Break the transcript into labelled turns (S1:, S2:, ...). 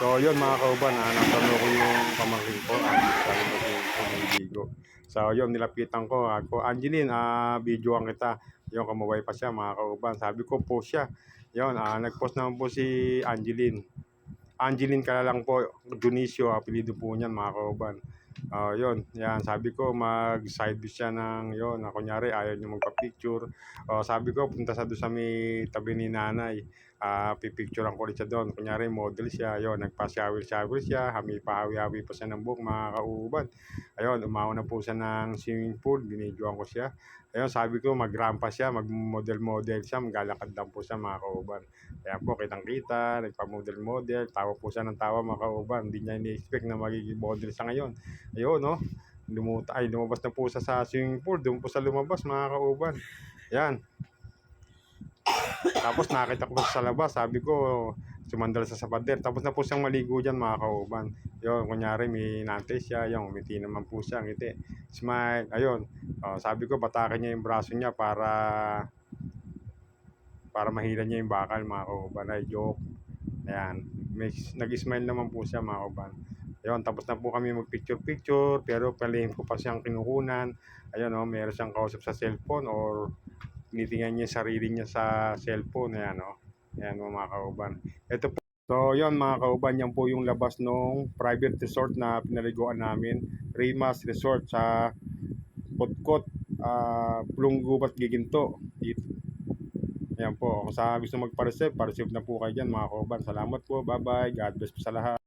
S1: So yun mga kauban, ah, natano ko yung pamangkin ko, ah, sabi ko. So yun, nilapitan ko, ako, Angeline, ah, videoan kita. Yung kamaway pa siya mga kauban. Sabi ko po siya. Yun, ah, nag-post naman po si Angeline. Angeline ka lang po, Dionisio, apelido po niyan mga kauban. Ah, yun, yan, sabi ko mag-side view siya ng yun, na kunyari ayaw niya magpa-picture. Oh, sabi ko punta sa doon sa may tabi ni nanay. Ah, pipicturean ko ulit siya doon. Kunyari model siya, yun, nagpa-shower-shower siya, hami pahawi-hawi pa siya ng buhok mga kauban. Ayun, umawa na po siya ng swimming pool, binidyoan ko siya. Ayun, sabi ko mag-rampa siya, mag-model-model siya, maglalakad lang po siya mga kauban. Kaya po, kitang-kita, nagpa-model-model, tawa po siya ng tawa mga kauban. Hindi niya ini-expect na magiging model siya ngayon. Ayun, no? Lumuta, ay, lumabas na po siya sa swimming pool. Doon po sa lumabas, mga kauban. Yan. Tapos nakita ko sa labas, sabi ko, sumandal sa sapader. Tapos na po siyang maligo dyan, mga kauban. Yun, kunyari, may nante siya. Yung, umiti naman po siya, ngiti. Smile, ayun. Oh, sabi ko, batakin niya yung braso niya para para mahila niya yung bakal, mga kauban. Ay, joke. Ayan. May, nag-smile naman po siya, mga kauban. Ayun, tapos na po kami mag-picture-picture, pero palihim ko pa siyang kinukunan. Ayun, oh, meron siyang kausap sa cellphone or tinitingnan niya yung sarili niya sa cellphone. Ayan, oh. Ayan, mga kauban. Ito po. So, yun mga kauban, yan po yung labas nung private resort na pinaliguan namin. Rimas Resort sa Kotkot, uh, Pulunggubat, Giginto. Dito. Ayan po, kung sa gusto magpa-receive, pa-receive na po kayo dyan mga kauban. Salamat po, bye-bye, God bless po sa lahat.